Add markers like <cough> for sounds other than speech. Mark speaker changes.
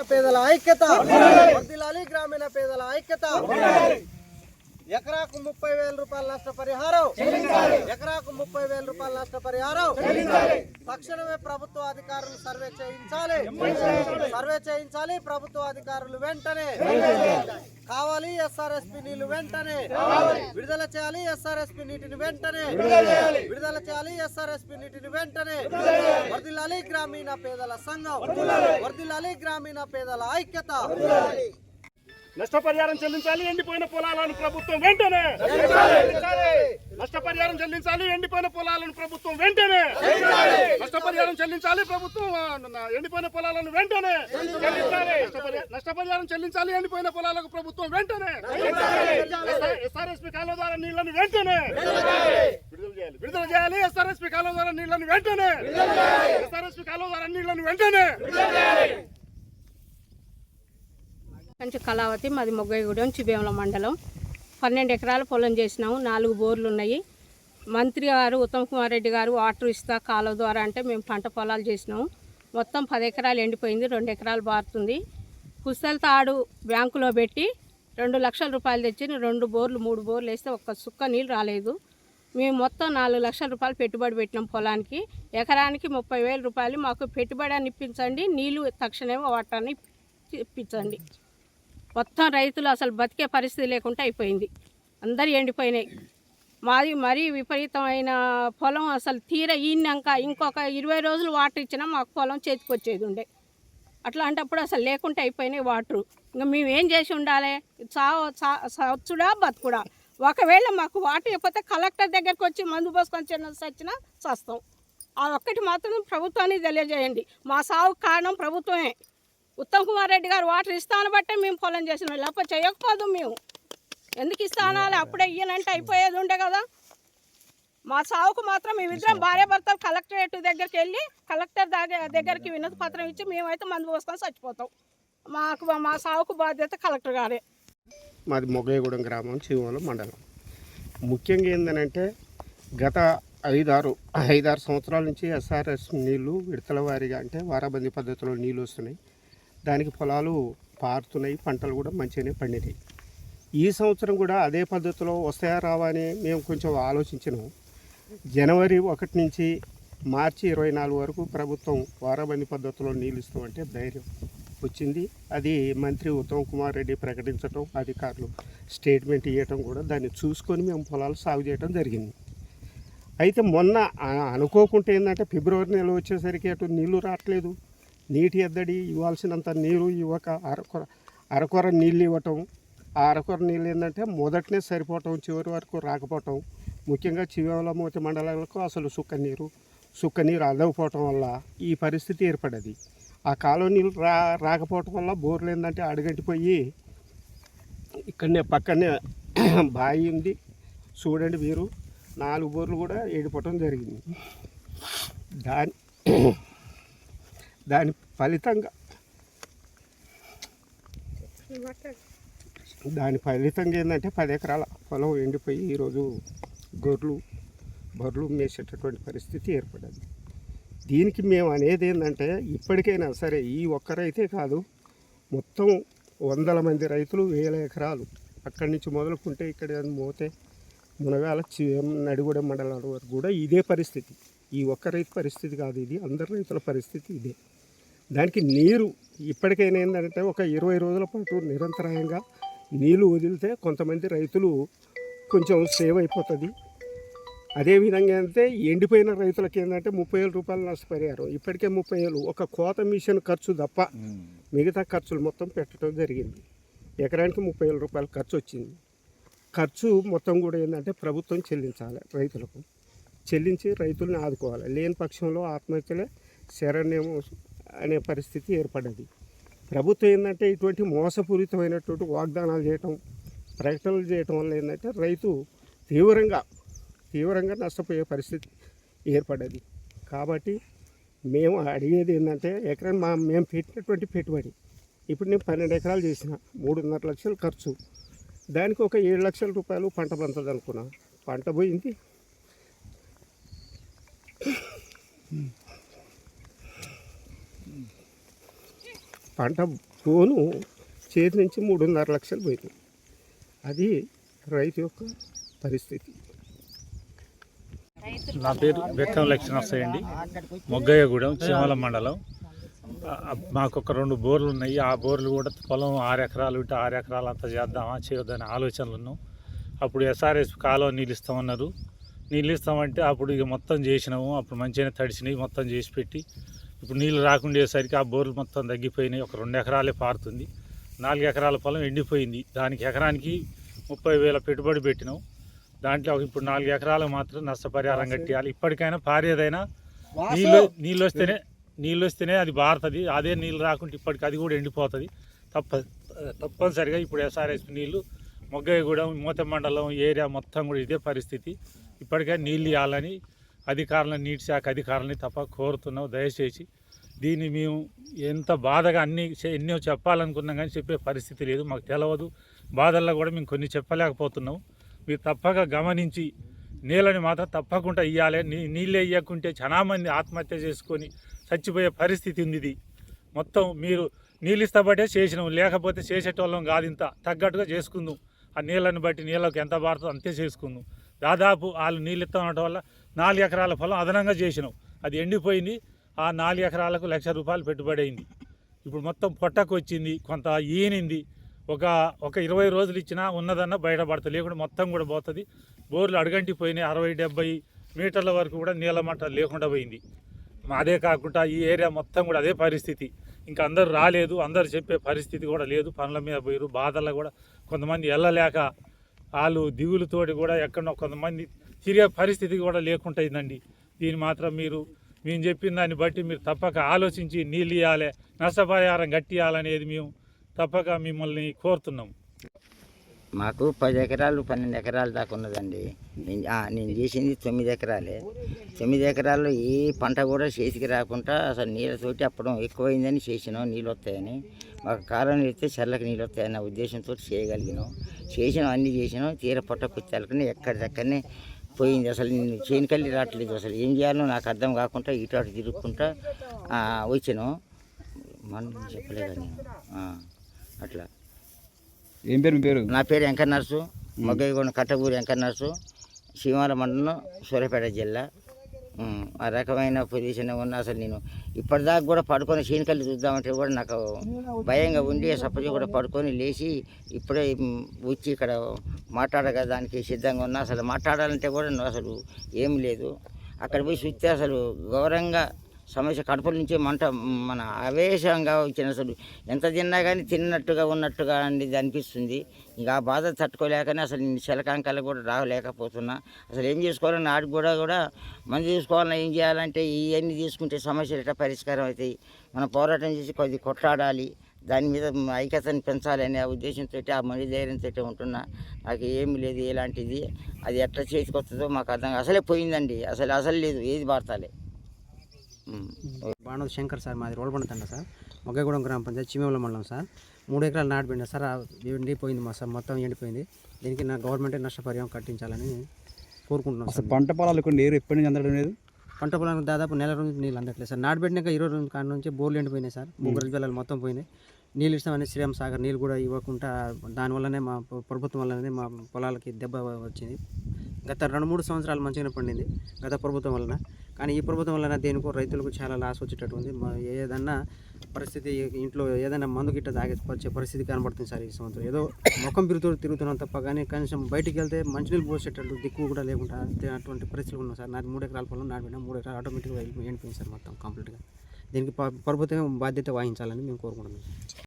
Speaker 1: పేదల ఐక్యత. వర్ధిల్లాలి గ్రామీణ పేదల ఐక్యత. ఎకరాకు ముప్పై వేల రూపాయల నష్టపరిహారం. ఎకరాకు ముప్పై వేల రూపాయల నష్టపరిహారం. తక్షణమే ప్రభుత్వ అధికారులు సర్వే చేయించాలి. సర్వే చేయించాలి ప్రభుత్వ అధికారులు వెంటనే. కావాలి ఎస్ఆర్ఎస్పి నీళ్ళు వెంటనే. విడుదల చేయాలి ఎస్ఆర్ఎస్పి నీటిని వెంటనే. విడుదల చేయాలి ఎస్ఆర్ఎస్పి నీటిని వెంటనే. వర్ధిల్లాలి గ్రామీణ పేదల సంఘం. అలీ గ్రామీణ పేదల ఐక్యత.
Speaker 2: నష్టపరిహారం చెల్లించాలి ఎండిపోయిన పొలాలను ప్రభుత్వం వెంటనే. నష్టపరిహారం చెల్లించాలి ఎండిపోయిన పొలాలను ప్రభుత్వం వెంటనే. నష్టపరిహారం చెల్లించాలి ప్రభుత్వం ఎండిపోయిన పొలాలను వెంటనే. నష్టపరి- నష్టపరిహారం చెల్లించాలి ఎండిపోయిన పొలాలకు ప్రభుత్వం వెంటనే. ఎస్ఆర్ఎస్పి కాలువ ద్వారా నీళ్ళను వెంటనే. విడుదల చేయాలి. విడుదల చేయాలి ఎస్ఆర్ఎస్పి కాలువ ద్వారా నీళ్ళను వెంటనే. ఎస్ఆర్ఎస్పి కాలువ ద్వారా నీళ్ళను వెంటనే.
Speaker 3: కొంచెం కళావతి మాది మొగ్గైగూడెం చిబేమల మండలం. పన్నెండు ఎకరాల పొలం చేసినాము నాలుగు బోర్లు ఉన్నాయి మంత్రి గారు ఉత్తమ్ కుమార్ రెడ్డి గారు వాటర్ ఇస్తా కాలువ ద్వారా అంటే మేము పంట పొలాలు చేసినాము. మొత్తం పది ఎకరాలు ఎండిపోయింది రెండు ఎకరాలు బారుతుంది. కుస్తల తాడు బ్యాంకులో పెట్టి రెండు లక్షల రూపాయలు తెచ్చి రెండు బోర్లు మూడు బోర్లు వేస్తే ఒక్క సుక్క నీళ్ళు రాలేదు. మేము మొత్తం నాలుగు లక్షల రూపాయలు పెట్టుబడి పెట్టినాం పొలానికి. ఎకరానికి ముప్పై వేల రూపాయలు మాకు పెట్టుబడి అని ఇప్పించండి నీళ్ళు తక్షణమే వాటాన్ని ఇప్పించండి. మొత్తం రైతులు అసలు బతికే పరిస్థితి లేకుండా అయిపోయింది. అందరు ఎండిపోయినాయి. మాది మరీ విపరీతమైన పొలం అసలు తీర ఈనాక ఇంకొక ఇరవై రోజులు వాటర్ ఇచ్చినా మాకు పొలం చేతికి వచ్చేది ఉండే. అట్లాంటప్పుడు అసలు లేకుండా అయిపోయినాయి వాటరు. ఇంకా మేము ఏం చేసి ఉండాలి? చావు సచ్చుడా బతుకుడా? ఒకవేళ మాకు వాటర్ ఇవ్వకపోతే కలెక్టర్ దగ్గరికి వచ్చి మందు పోసుకొని చిన్న సచ్చినా చస్తాం ఆ ఒక్కటి మాత్రం ప్రభుత్వానికి తెలియజేయండి. మా సాగు కారణం ప్రభుత్వమే. ఉత్తమ్ కుమార్ రెడ్డి గారు వాటర్ ఇస్తాను బట్టే మేము పొలం చేసినాం. లేకపోతే చేయకపోదు మేము. ఎందుకు ఇస్తానాలి? అప్పుడే ఇయ్యనంటే అయిపోయేది ఉండే కదా. మా సావుకు మాత్రం మేమిద్దరం భార్య భర్తలు కలెక్టరేట్ దగ్గరికి వెళ్ళి కలెక్టర్ దగ్గర దగ్గరికి వినతి పత్రం ఇచ్చి మేమైతే మందు పోసుకొని చచ్చిపోతాం. మాకు మా సావుకు బాధ్యత కలెక్టర్ గారే.
Speaker 4: మాది మొగయగూడెం గ్రామం చివోలు మండలం. ముఖ్యంగా ఏంటంటే గత ఐదారు ఐదారు సంవత్సరాల నుంచి ఎస్ఆర్ఎస్ నీళ్ళు విడతల వారీగా అంటే వారాబందీ పద్ధతిలో నీళ్ళు వస్తున్నాయి. దానికి పొలాలు పారుతున్నాయి పంటలు కూడా మంచిగానే పండినాయి. ఈ సంవత్సరం కూడా అదే పద్ధతిలో వస్తాయా రావా అని మేము కొంచెం ఆలోచించినాము జనవరి ఒకటి నుంచి మార్చి ఇరవై నాలుగు వరకు ప్రభుత్వం వారాబందీ పద్ధతిలో నీళ్ళు ఇస్తామంటే ధైర్యం వచ్చింది. అది మంత్రి ఉత్తమ్ కుమార్ రెడ్డి ప్రకటించడం అధికారులు స్టేట్మెంట్ ఇవ్వటం కూడా దాన్ని చూసుకొని మేము పొలాలు సాగు చేయడం జరిగింది. అయితే మొన్న అనుకోకుంటే ఏంటంటే ఫిబ్రవరి నెల వచ్చేసరికి అటు నీళ్ళు రావట్లేదు. నీటి ఎద్దడి ఇవ్వాల్సినంత నీరు ఇవ్వక అరకొర అరకొర నీళ్ళు ఇవ్వటం. ఆ అరకొర నీళ్ళు ఏంటంటే మొదటనే సరిపోవటం చివరి వరకు రాకపోవటం. ముఖ్యంగా చివలమూతి మండలాలకు అసలు సుక్క నీరు సుక్క నీరు అందకపోవటం వల్ల ఈ పరిస్థితి ఏర్పడది. ఆ కాలువ నీళ్ళు రా రాకపోవటం వల్ల బోర్లు ఏంటంటే అడుగంటిపోయి ఇక్కడనే పక్కనే <clears throat> బావి ఉంది. చూడండి మీరు నాలుగు బోర్లు కూడా ఏడిపోవటం జరిగింది. దాని దాని ఫలితంగా దాని ఫలితంగా ఏంటంటే పది ఎకరాల పొలం ఎండిపోయి ఈరోజు గొర్రెలు బర్రెలు మేసేటటువంటి పరిస్థితి ఏర్పడింది. దీనికి మేము అనేది ఏంటంటే ఇప్పటికైనా సరే ఈ ఒక్కరైతే కాదు మొత్తం వందల మంది రైతులు వేల ఎకరాలు అక్కడి నుంచి మొదలుకుంటే ఇక్కడ మోతే మునగాల చి- నడిగూడెం మండలాల వరకు కూడా ఇదే పరిస్థితి. ఈ ఒక్క రైతు పరిస్థితి కాదు ఇది అందరి రైతుల పరిస్థితి ఇదే. దానికి నీరు ఇప్పటికైనా ఏంటంటే ఒక ఇరవై రోజుల పాటు నిరంతరాయంగా నీళ్ళు వదిలితే కొంతమంది రైతులు కొంచెం సేవ్ అయిపోతుంది. అదేవిధంగా అంటే ఎండిపోయిన రైతులకి ఏంటంటే ముప్పై వేల రూపాయలు నష్టపరిహారం. ఇప్పటికే ముప్పై వేలు ఒక కోత మిషన్ ఖర్చు తప్ప మిగతా ఖర్చులు మొత్తం పెట్టడం జరిగింది. ఎకరానికి ముప్పై వేల రూపాయలు ఖర్చు వచ్చింది. ఖర్చు మొత్తం కూడా ఏంటంటే ప్రభుత్వం చెల్లించాలి రైతులకు. చెల్లించి రైతుల్ని ఆదుకోవాలి. లేని పక్షంలో ఆత్మహత్యలే శరణ్యం అనే పరిస్థితి ఏర్పడ్డది ప్రభుత్వం ఏంటంటే ఇటువంటి మోసపూరితమైనటువంటి వాగ్దానాలు చేయటం ప్రకటనలు చేయటం వల్ల ఏంటంటే రైతు తీవ్రంగా తీవ్రంగా నష్టపోయే పరిస్థితి ఏర్పడ్డది కాబట్టి మేము అడిగేది ఏంటంటే ఎకరం మా మేము పెట్టినటువంటి పెట్టుబడి ఇప్పుడు నేను పన్నెండు ఎకరాలు చేసిన మూడున్నర లక్షలు ఖర్చు. దానికి ఒక ఏడు లక్షల రూపాయలు పంట పంతుంది అనుకున్నా. పంట పోయింది. పంట లోను చేతి నుంచి మూడున్నర లక్షలు పోయింది. అది రైతు యొక్క పరిస్థితి.
Speaker 5: నా పేరు బెక్కం లక్ష్మణస్తాయి అండి మొగ్గయ్యగూడెం చీమల మండలం. మాకు ఒక రెండు బోర్లు ఉన్నాయి ఆ బోర్లు కూడా పొలం ఆరు ఎకరాలు ఇటు ఆరు ఎకరాలు అంతా చేద్దామా చేయొద్దని ఆలోచనలు ఉన్నాం అప్పుడు ఎస్ఆర్ఎస్ కాలువ నీళ్ళు ఇస్తామన్నారు నీళ్ళు ఇస్తామంటే అప్పుడు ఇక మొత్తం చేసినాము. అప్పుడు మంచిగానే తడిచినవి మొత్తం చేసి పెట్టి ఇప్పుడు నీళ్ళు రాకుండేసరికి ఆ బోర్లు మొత్తం తగ్గిపోయినాయి. ఒక రెండు ఎకరాలే పారుతుంది. నాలుగు ఎకరాల పొలం ఎండిపోయింది. దానికి ఎకరానికి ముప్పై వేల పెట్టుబడి పెట్టినాం. దాంట్లో ఇప్పుడు నాలుగు ఎకరాలు మాత్రం నష్టపరిహారం కట్టియాలి. ఇప్పటికైనా పారేదైనా నీళ్ళు నీళ్ళు వస్తేనే నీళ్ళు వస్తేనే అది బారుతుంది. అదే నీళ్ళు రాకుంటే ఇప్పటికి అది కూడా ఎండిపోతుంది. తప్ప తప్పనిసరిగా ఇప్పుడు ఎస్ఆర్ఎస్ నీళ్ళు మొగ్గయ్యగూడెం మూత మండలం ఏరియా మొత్తం కూడా ఇదే పరిస్థితి. ఇప్పటికే నీళ్ళు ఇవ్వాలని అధికారులను నీటి శాఖ అధికారులని తప్ప కోరుతున్నాం దయచేసి దీన్ని మేము ఎంత బాధగా అన్ని చే- ఎన్నో చెప్పాలనుకున్నాం కానీ చెప్పే పరిస్థితి లేదు. మాకు తెలియదు బాధల్లో కూడా మేము కొన్ని చెప్పలేకపోతున్నాం. మీరు తప్పక గమనించి నీళ్ళని మాత్రం తప్పకుండా ఇవ్వాలి నీ నీళ్ళే ఇవ్వకుంటే చాలామంది ఆత్మహత్య చేసుకొని చచ్చిపోయే పరిస్థితి ఉంది ఇది. మొత్తం మీరు నీళ్ళు ఇస్తాబట్టే చేసినాం. లేకపోతే చేసేటోళ్ళం కాదు ఇంత. తగ్గట్టుగా చేసుకుందాం. ఆ నీళ్ళని బట్టి నీళ్ళకి ఎంత పడుతుందో అంతే చేసుకుందాం. దాదాపు వాళ్ళు నీళ్ళు ఇస్తామనటం వల్ల నాలుగు ఎకరాల పొలం అదనంగా చేసినాం. అది ఎండిపోయింది. ఆ నాలుగు ఎకరాలకు లక్ష రూపాయలు పెట్టుబడి అయింది ఇప్పుడు మొత్తం పొట్టకు వచ్చింది. కొంత ఈనింది. ఒక ఒక ఇరవై రోజులు ఇచ్చినా ఉన్నదన్న బయటపడతా లేకుండా మొత్తం కూడా పోతుంది. బోర్లు అడుగంటిపోయినాయి. అరవై డెబ్బై మీటర్ల వరకు కూడా నీళ్ళ మట్ట లేకుండా పోయింది. అదే కాకుండా ఈ ఏరియా మొత్తం కూడా అదే పరిస్థితి. ఇంకా అందరు రాలేదు. అందరు చెప్పే పరిస్థితి కూడా లేదు. పనుల మీద పోయారు బాధల్లో కూడా కొంతమంది వెళ్ళలేక వాళ్ళు దిగులుతోటి కూడా ఎక్కడో కొంతమంది తిరిగే పరిస్థితి కూడా లేకుండా అయిందండి. దీన్ని మాత్రం మీరు మేము చెప్పిన దాన్ని బట్టి మీరు తప్పక ఆలోచించి నీళ్ళు ఇవ్వాలి నష్టపరిహారం కట్టియాలనేది మేము తప్పక మిమ్మల్ని కోరుతున్నాం.
Speaker 6: మాకు పది ఎకరాలు పన్నెండు ఎకరాలు దాకా ఉన్నదండి. నేను నేను చేసింది తొమ్మిది ఎకరాలే. తొమ్మిది ఎకరాల్లో ఏ పంట కూడా చేతికి రాకుండా అసలు నీళ్ళతోటి అప్పడం ఎక్కువైందని చేసినాం నీళ్ళు వస్తాయని మాకు కాలం ఇస్తే చల్లకి నీళ్ళు వస్తాయన్న ఉద్దేశంతో చేయగలిగినాం. చేసినాం అన్నీ చేసినాం. తీర పొట్ట కుచ్చాలకనే ఎక్కడిదక్కడనే పోయింది. అసలు నేను చేనికల్లి రావట్లేదు. అసలు ఏం చేయాలో నాకు అర్థం కాకుండా ఇటు అటు తిరుగుకుంటా వచ్చాను వచ్చినాం. మనం చెప్పలేదా నేను? అట్లా.
Speaker 7: ఏం పేరు మీ పేరు?
Speaker 6: నా పేరు వెంకట నర్సు మొగ్గయ్యగూడెం కట్టగూరు వెంకట నర్సు శివాల మండలం సూర్యాపేట జిల్లా. ఆ రకమైన పొజిషన్ ఉన్న అసలు నేను ఇప్పటిదాకా కూడా పడుకొని చీనికల్లి చూద్దామంటే కూడా నాకు భయంగా ఉండి సప్పచి కూడా పడుకొని లేచి ఇప్పుడే వచ్చి ఇక్కడ మాట్లాడగా దానికి సిద్ధంగా ఉన్నా. అసలు మాట్లాడాలంటే కూడా అసలు ఏం లేదు. అక్కడ పోయి చూస్తే అసలు గౌరవంగా సమస్య కడుపుల నుంచి మంట మన ఆవేశంగా వచ్చిన అసలు ఎంత తిన్నా కానీ తిన్నట్టుగా ఉన్నట్టుగా అనేది అనిపిస్తుంది. ఇంకా ఆ బాధ తట్టుకోలేకనే అసలు నేను శలకాంకాలు కూడా రాలేకపోతున్నా. అసలు ఏం చేసుకోవాలని నాడు కూడా కూడా మనం తీసుకోవాలన్నా ఏం చేయాలంటే ఇవన్నీ తీసుకుంటే సమస్యలు ఎట్లా పరిష్కారం అవుతాయి? మనం పోరాటం చేసి కొద్ది కొట్లాడాలి. దాని మీద ఐక్యతను పెంచాలనే ఆ ఉద్దేశంతో ఆ మడి ధైర్యంతో ఉంటున్నా. నాకు ఏమి లేదు ఎలాంటిది అది ఎట్లా చేతికి వస్తుందో మాకు అర్థం అసలే పోయిందండి. అసలు అసలు లేదు. ఏది వాడతాలే.
Speaker 8: బాణోద్ శంకర్ సార్ మాది రోడ్బండ తండ సార్. మొగ్గగూడెం గ్రామ పంచాయతీ చిమేవల మండలం సార్. మూడు ఎకరాలు నాటిపోయింది సార్ ఆ ఎండిపోయింది మా సార్ మొత్తం ఎండిపోయింది. దీనికి నా గవర్నమెంటే నష్టపరిహారం కట్టించాలని కోరుకుంటున్నాం సార్.
Speaker 7: పంట పొలాలకు నీరు ఎప్పటి నుంచి అందడం లేదు?
Speaker 8: పంట పొలానికి దాదాపు నెల రోజులు నీళ్ళు అందట్లేదు సార్. నాటిపెట్టినాక ఇరవై రోజుల కాడ నుంచి బోర్లు ఎండిపోయినాయి సార్. ముగ్గురు జిల్లాలు మొత్తం పోయినాయి. నీళ్ళు ఇస్తామని శ్రీరామ్ సాగర్ నీళ్ళు కూడా ఇవ్వకుండా దానివల్లనే మా ప్ర- ప్రభుత్వం వల్లనే మా పొలాలకి దెబ్బ వచ్చింది. గత రెండు మూడు సంవత్సరాలు మంచిగానే పండింది. గత ప్రభుత్వం వలన. కానీ ఈ ప్రభుత్వం వలన దేనికో రైతులకు చాలా లాస్ వచ్చేటట్టు ఉంది. మా ఏదన్నా పరిస్థితి ఇంట్లో ఏదైనా మందు గిట్ట తాగే పరిస్థితి కనబడుతుంది సార్ ఈ సంవత్సరం. ఏదో ముఖం తిరుగుతూ తిరుగుతున్నాం తప్ప కానీ కనీసం బయటికి వెళ్తే మంచినీళ్ళు పోసేటట్టు దిక్కు కూడా లేకుండా అటువంటి పరిస్థితులు ఉన్నాయి సార్. నాది మూడు ఎకరాల పొలం నాటిన మూడు ఎకరాలు ఆటోమేటిక్గా ఎండిపోయింది సార్ మొత్తం కంప్లీట్గా. దీనికి ప్రభుత్వం బాధ్యత వహించాలని మేము కోరుకుంటున్నాం